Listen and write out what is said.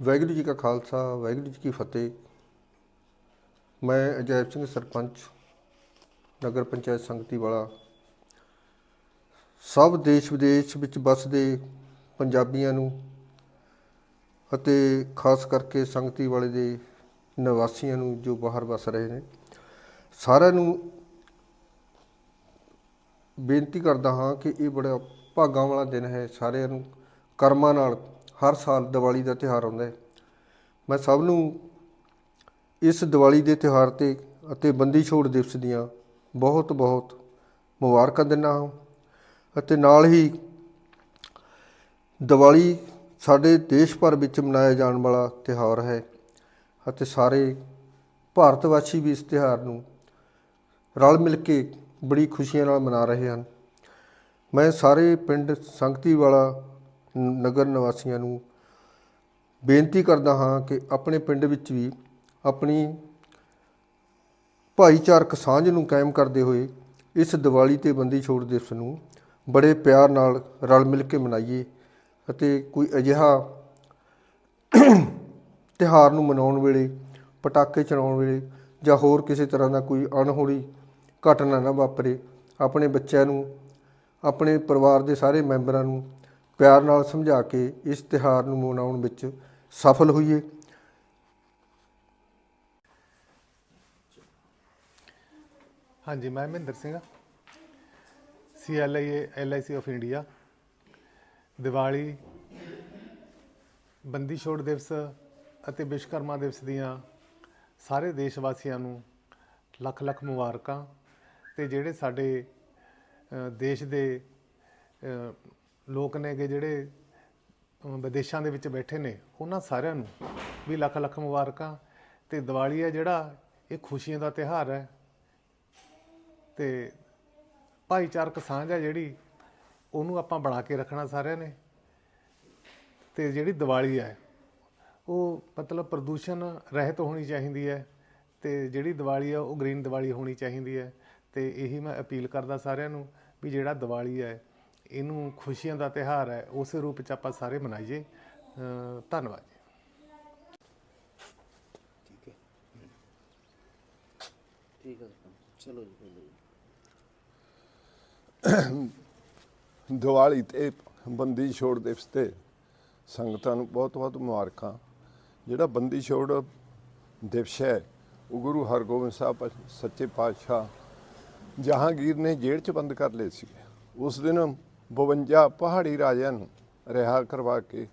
ਵਾਹਿਗੁਰੂ ਜੀ ਕਾ ਖਾਲਸਾ, ਵਾਹਿਗੁਰੂ ਜੀ ਕੀ ਫਤਿਹ। ਮੈਂ ਅਜੈਬ ਸਿੰਘ ਸਰਪੰਚ, ਨਗਰ ਪੰਚਾਇਤ ਸੰਗਤੀ ਵਾਲਾ। ਸਭ ਦੇਸ਼ ਵਿਦੇਸ਼ ਵਿੱਚ ਵੱਸਦੇ ਪੰਜਾਬੀਆਂ ਨੂੰ ਅਤੇ ਖਾਸ ਕਰਕੇ ਸੰਗਤੀ ਵਾਲੇ ਦੇ ਨਿਵਾਸੀਆਂ ਨੂੰ ਜੋ ਬਾਹਰ ਵੱਸ ਰਹੇ ਨੇ, ਸਾਰਿਆਂ ਨੂੰ ਬੇਨਤੀ ਕਰਦਾ ਹਾਂ ਕਿ ਇਹ ਬੜਾ ਭਾਗਾਂ ਵਾਲਾ ਦਿਨ ਹੈ। ਸਾਰਿਆਂ ਨੂੰ ਕਰਮਾਂ ਨਾਲ ਹਰ ਸਾਲ ਦੀਵਾਲੀ ਦਾ ਤਿਉਹਾਰ ਆਉਂਦਾ ਹੈ। ਮੈਂ ਸਭ ਨੂੰ ਇਸ ਦੀਵਾਲੀ ਦੇ ਤਿਉਹਾਰ ਤੇ ਅਤੇ ਬੰਦੀ ਛੋੜ ਦਿਵਸ ਦੀਆਂ ਬਹੁਤ ਬਹੁਤ ਮੁਬਾਰਕਾਂ ਦਿੰਦਾ ਹਾਂ ਅਤੇ ਨਾਲ ਹੀ ਦੀਵਾਲੀ ਸਾਡੇ ਦੇਸ਼ ਭਰ ਵਿੱਚ ਮਨਾਇਆ ਜਾਣ ਵਾਲਾ ਤਿਉਹਾਰ ਹੈ ਅਤੇ ਸਾਰੇ ਭਾਰਤ ਵਾਸੀ ਵੀ ਇਸ ਤਿਉਹਾਰ ਨੂੰ ਰਲ ਮਿਲ ਕੇ ਬੜੀ ਖੁਸ਼ੀਆਂ ਨਾਲ ਮਨਾ ਰਹੇ ਹਨ। ਮੈਂ ਸਾਰੇ ਪਿੰਡ ਸੰਗਤੀ ਵਾਲਾ ਨਗਰ ਨਿਵਾਸੀਆਂ ਨੂੰ ਬੇਨਤੀ ਕਰਦਾ ਹਾਂ ਕਿ ਆਪਣੇ ਪਿੰਡ ਵਿੱਚ ਵੀ ਆਪਣੀ ਭਾਈਚਾਰਕ ਸਾਂਝ ਨੂੰ ਕਾਇਮ ਕਰਦੇ ਹੋਏ ਇਸ ਦੀਵਾਲੀ ਤੇ ਬੰਦੀ ਛੋੜ ਦਿਵਸ ਨੂੰ ਬੜੇ ਪਿਆਰ ਨਾਲ ਰਲ ਮਿਲ ਕੇ ਮਨਾਈਏ ਅਤੇ ਕੋਈ ਅਜਿਹਾ ਤਿਉਹਾਰ ਨੂੰ ਮਨਾਉਣ ਵੇਲੇ, ਪਟਾਕੇ ਚਲਾਉਣ ਵੇਲੇ ਜਾਂ ਹੋਰ ਕਿਸੇ ਤਰ੍ਹਾਂ ਦਾ ਕੋਈ ਅਣਹੋਣੀ ਘਟਨਾ ਨਾ ਵਾਪਰੇ, ਆਪਣੇ ਬੱਚਿਆਂ ਨੂੰ, ਆਪਣੇ ਪਰਿਵਾਰ ਦੇ ਸਾਰੇ ਮੈਂਬਰਾਂ ਨੂੰ ਪਿਆਰ ਨਾਲ ਸਮਝਾ ਕੇ ਇਸ ਤਿਉਹਾਰ ਨੂੰ ਮਨਾਉਣ ਵਿੱਚ ਸਫਲ ਹੋਈਏ। ਹਾਂਜੀ, ਮੈਂ Mahinder Singh CLI LIC of India Diwali, Bandi Chhor Divas ਅਤੇ ਵਿਸ਼ਵਕਰਮਾ ਦਿਵਸ ਦੀਆਂ ਸਾਰੇ ਦੇਸ਼ ਵਾਸੀਆਂ ਨੂੰ ਲੱਖ ਲੱਖ ਮੁਬਾਰਕਾਂ ਤੇ ਜਿਹੜੇ ਸਾਡੇ ਦੇਸ਼ ਦੇ ਅ, ਲੋਕ ਨੇਗੇ ਜਿਹੜੇ ਵਿਦੇਸ਼ਾਂ ਦੇ ਵਿੱਚ ਬੈਠੇ ਨੇ ਉਹਨਾਂ ਸਾਰਿਆਂ ਨੂੰ ਵੀ ਲੱਖ ਲੱਖ ਮੁਬਾਰਕਾਂ ਤੇ ਦੀਵਾਲੀ ਹੈ ਜਿਹੜਾ ਇਹ ਖੁਸ਼ੀਆਂ ਦਾ ਤਿਉਹਾਰ ਹੈ। ਤੇ ਭਾਈਚਾਰਕ ਸਾਂਝ ਹੈ ਜਿਹੜੀ ਉਹਨੂੰ ਆਪਾਂ ਬਣਾ ਕੇ ਰੱਖਣਾ ਸਾਰਿਆਂ ਨੇ। ਤੇ ਜਿਹੜੀ ਦੀਵਾਲੀ ਹੈ ਉਹ ਮਤਲਬ ਪ੍ਰਦੂਸ਼ਣ ਰਹਿਤ ਹੋਣੀ ਚਾਹੀਦੀ ਹੈ ਤੇ ਜਿਹੜੀ ਦੀਵਾਲੀ ਆ ਉਹ ਗ੍ਰੀਨ ਦੀਵਾਲੀ ਹੋਣੀ ਚਾਹੀਦੀ ਹੈ। ਤੇ ਇਹੀ ਮੈਂ ਅਪੀਲ ਕਰਦਾ ਸਾਰਿਆਂ ਨੂੰ ਵੀ ਜਿਹੜਾ ਦੀਵਾਲੀ ਹੈ ਇਹਨੂੰ ਖੁਸ਼ੀਆਂ ਦਾ ਤਿਉਹਾਰ ਹੈ ਉਸੇ ਰੂਪ ਚ ਆਪਾਂ ਸਾਰੇ ਮਨਾਈਏ। ਧੰਨਵਾਦ ਜੀ। ਠੀਕ ਹੈ। ਸਰਪੰਚ ਚਲੋ ਜੀ ਦੀਵਾਲੀ ਤੇ ਬੰਦੀ ਛੋੜ ਦਿਵਸ ਤੇ ਸੰਗਤਾਂ ਨੂੰ ਬਹੁਤ ਬਹੁਤ ਮੁਬਾਰਕਾਂ। ਜਿਹੜਾ ਬੰਦੀ ਛੋੜ ਦਿਵਸ ਹੈ ਉਹ ਗੁਰੂ ਹਰਗੋਬਿੰਦ ਸਾਹਿਬ ਸੱਚੇ ਪਾਤਸ਼ਾਹ ਜਹਾਂਗੀਰ ਨੇ ਜੇਲ੍ਹ 'ਚ ਬੰਦ ਕਰ ਲਏ ਸੀ ਉਸ ਦਿਨ 52 ਪਹਾੜੀ ਰਾਜਿਆਂ ਨੂੰ ਰਿਹਾ ਕਰਵਾ ਕੇ।